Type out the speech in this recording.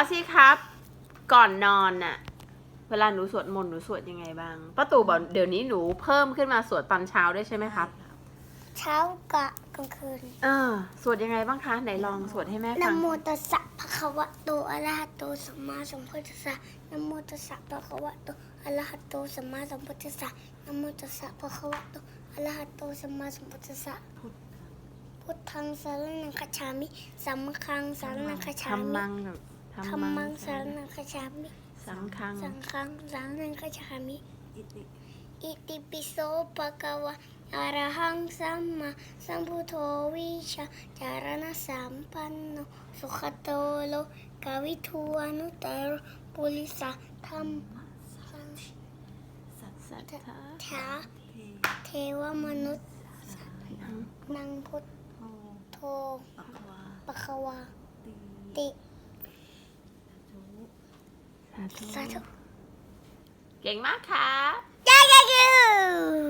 เอาสิครับ ก่อนนอนน่ะ เวลาหนูสวดมนต์หนูสวดยังไงบ้างป้าตู่บอกเดี๋ยวนี้หนูเพิ่มขึ้นมาสวดตอนเช้าด้วยใช่ไหมครับ เช้ากะกลางคืนเออสวดยังไงบ้างคะไหนลองสวดให้แม่นะฟังโมตัสสะภะคะวะโตอะระหะโตสัมมาสัมพุทธัสสะนะโมตัสสะภะคะวะโตอะระหะโตสัมมาสัมพุทธัสสะนะโมตัสสะภะคะวะโตอะระหะโตสัมมาสัมพุทธัสสะพุทธังสารนังคัจฉามิสัมฆังสารนังคัจฉาทำมิ มัง ธัมมังสารนังคัจฉามิ สังคัง สังฆังสารนังคัจฉามิ อิติปิโสภะคะวะอะระหังสัมมาสัมพุทโธวิชาจารณะสัมปันโนสุขโตโลกาวิทูอนุตตรปุริสะธรรมสังสัทธาชาเทวมนุษย์นังพุทโธปะคะวาติ สาธุเก่งมากค่ะ Thank you